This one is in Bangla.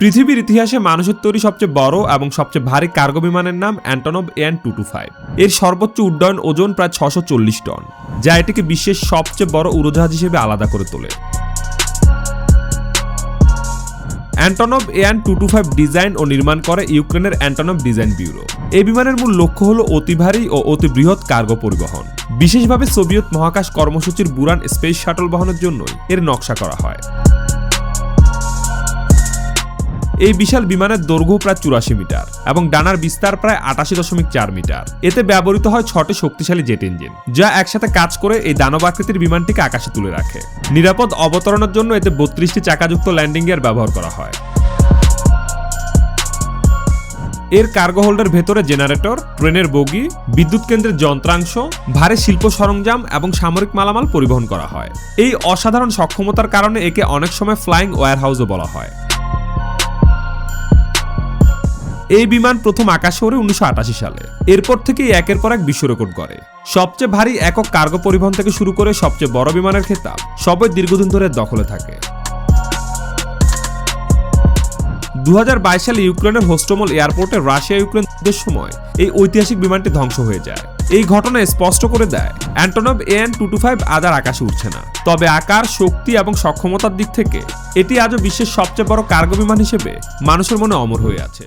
পৃথিবীর ইতিহাসে মানুষের তৈরি সবচেয়ে বড় এবং সবচেয়ে ভারী কার্গো বিমানের নাম Antonov An two two five. এর সর্বোচ্চ উড্ডয়ন ওজন প্রায় ছশো চল্লিশ টন, যা এটিকে বিশ্বের সবচেয়ে বড় উড়োজাহাজ হিসেবে আলাদা করে তোলে। Antonov An two two five design ও নির্মাণ করে ইউক্রেনের অ্যান্টনভ ডিজাইন ব্যুরো। এই বিমানের মূল লক্ষ্য হল অতি ভারী ও অতি বৃহৎ কার্গো পরিবহন। বিশেষভাবে সোভিয়েত মহাকাশ কর্মসূচির বুরান স্পেস শাটল বহনের জন্যই এর নকশা করা হয়। এই বিশাল বিমানের দৈর্ঘ্য প্রায় চুরাশি মিটার এবং ডানার বিস্তার প্রায় আটাশি দশমিক চার মিটার। এতে ব্যবহৃত হয় ছটি শক্তিশালী জেট ইঞ্জিন, যা একসাথে কাজ করে এই দানব আকৃতির বিমানটিকে আকাশে তুলে রাখে। নিরাপদ অবতরণের জন্য এতে বত্রিশটি চাকাযুক্ত ল্যান্ডিং গিয়ার ব্যবহার করা হয়। এর কার্গো হোল্ডের ভেতরে জেনারেটর, ট্রেনের বগি, বিদ্যুৎ কেন্দ্রের যন্ত্রাংশ, ভারী শিল্প সরঞ্জাম এবং সামরিক মালামাল পরিবহন করা হয়। এই অসাধারণ সক্ষমতার কারণে একে অনেক সময় ফ্লাইং ওয়্যার হাউসও বলা হয়। এই বিমান প্রথম আকাশে ওড়ে উনিশশো সালে। এরপর থেকে একের পর এক বিশ্ব রেকর্ড করে সবচেয়ে ভারী একক কার্গো পরিবহন থেকে শুরু করে সবচেয়ে বড় বিমানের খেতাব সবই দীর্ঘদিন ধরে দখলে থাকে। দু হাজার বাইশ সালে ইউক্রেনের হোস্টোমল এয়ারপোর্টে রাশিয়া ইউক্রেন যুদ্ধের সময় এই ঐতিহাসিক বিমানটি ধ্বংস হয়ে যায়। এই ঘটনা স্পষ্ট করে দেয় Antonov An two two five আজ আর আকাশে উঠছে না। তবে আকার, শক্তি এবং সক্ষমতার দিক থেকে এটি আজও বিশ্বের সবচেয়ে বড় কার্গো বিমান হিসেবে মানুষের মনে অমর হয়ে আছে।